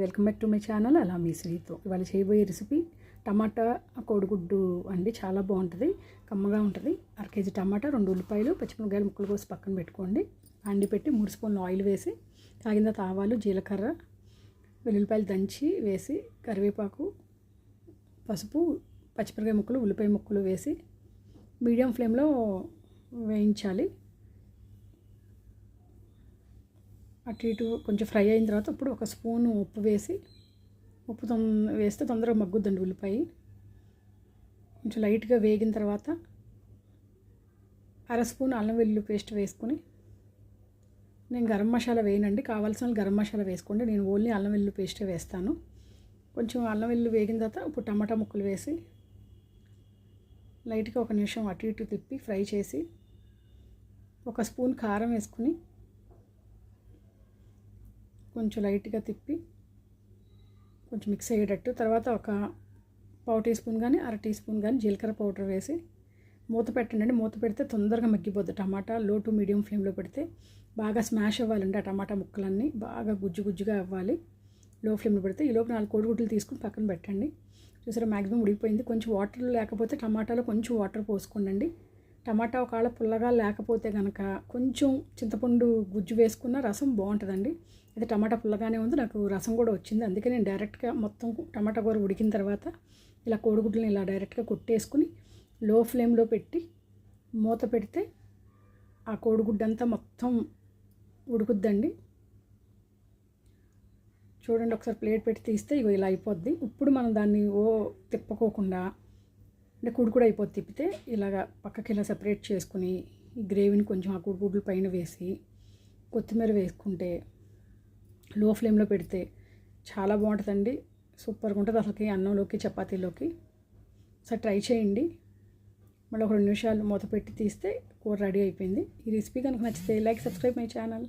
Welcome back to my channel అలా మీ శ్రీతో. ఇవాళ చేయబోయే రెసిపీ టమాటా కోడిగుడ్డు అండి చాలా బాగుంటుంది కమ్మగా ఉంటుంది. అర కేజీ టమాటా రెండు ఉల్లిపాయలు పచ్చిమిరపకాయలు ముక్కలు కోసి పక్కన పెట్టుకోండి. అండి పెట్టి మూడు స్పూన్లు ఆయిల్ వేసి తాగిన తావాలు ఆవాలు జీలకర్ర వెల్లుల్లిపాయలు దంచి వేసి కరివేపాకు పసుపు పచ్చిమిరపకాయ ముక్కలు ఉల్లిపాయ ముక్కలు వేసి మీడియం ఫ్లేమ్లో వేయించాలి. అటు ఇటు కొంచెం ఫ్రై అయిన తర్వాత ఇప్పుడు ఒక స్పూన్ ఉప్పు వేసి ఉప్పు తొం వేస్తే తొందరగా మగ్గుద్దండి ఉల్లిపాయ. కొంచెం లైట్గా వేగిన తర్వాత అర స్పూన్ అల్లం వెల్లుల్లి పేస్ట్ వేసుకొని నేను గరం మసాలా వేయనండి. కావాల్సిన గరం మసాలా వేసుకోండి. నేను ఓన్లీ అల్లం వెల్లుల్లి పేస్టే వేస్తాను. కొంచెం అల్లం వెల్లుల్లి వేగిన తర్వాత ఇప్పుడు టమాటా ముక్కలు వేసి లైట్గా ఒక నిమిషం అటు ఇటు తిప్పి ఫ్రై చేసి ఒక స్పూన్ కారం వేసుకుని కొంచెం లైట్గా తిప్పి కొంచెం మిక్స్ అయ్యేటట్టు తర్వాత ఒక పావు టీ స్పూన్ కానీ అర టీ స్పూన్ కానీ జీలకర్ర పౌడర్ వేసి మూత పెట్టండి. మూత పెడితే తొందరగా మగ్గిపోద్ది టమాటా. లో టు మీడియం ఫ్లేమ్లో పెడితే బాగా స్మాష్ అవ్వాలండి ఆ టమాటా ముక్కలన్నీ. బాగా గుజ్జు గుజ్జుగా అవ్వాలి. లో ఫ్లేమ్లో పెడితే ఈ లోపు నాలుగు కోడిగుడ్లు తీసుకుని పక్కన పెట్టండి. చూసారా మ్యాక్సిమం ఉడికిపోయింది. కొంచెం వాటర్ లేకపోతే టమాటాలో కొంచెం వాటర్ పోసుకోండి టమాటా ఒకవేళ పుల్లగా లేకపోతే కనుక కొంచెం చింతపండు గుజ్జు వేసుకున్న రసం బాగుంటుందండి. అయితే టమాటా పుల్లగానే ఉంది నాకు రసం కూడా వచ్చింది. అందుకే నేను డైరెక్ట్గా మొత్తం టమాటా కూర ఉడికిన తర్వాత ఇలా కోడిగుడ్లను ఇలా డైరెక్ట్గా కొట్టేసుకుని లో ఫ్లేమ్లో పెట్టి మూత పెడితే ఆ కోడిగుడ్డంతా మొత్తం ఉడుకుద్దండి. చూడండి ఒకసారి ప్లేట్ పెట్టి తీస్తే ఇగో ఇలా అయిపోద్ది. ఇప్పుడు మనం దాన్ని ఓ తిప్పకోకుండా అంటే కుడి కూడా అయిపోద్ది తిప్పితే ఇలాగ పక్కకి ఇలా సెపరేట్ చేసుకుని ఈ గ్రేవీని కొంచెం ఆ కుడిగుడ్ల పైన వేసి కొత్తిమీర వేసుకుంటే లో ఫ్లేమ్లో పెడితే చాలా బాగుంటుందండి. సూపర్గా ఉంటుంది అసలుకి అన్నంలోకి చపాతీలోకి. ఒకసారి ట్రై చేయండి. మళ్ళీ ఒక రెండు నిమిషాలు మూత పెట్టి తీస్తే కూర రెడీ అయిపోయింది. ఈ రెసిపీ కనుక నచ్చితే లైక్ సబ్స్క్రైబ్ మై ఛానల్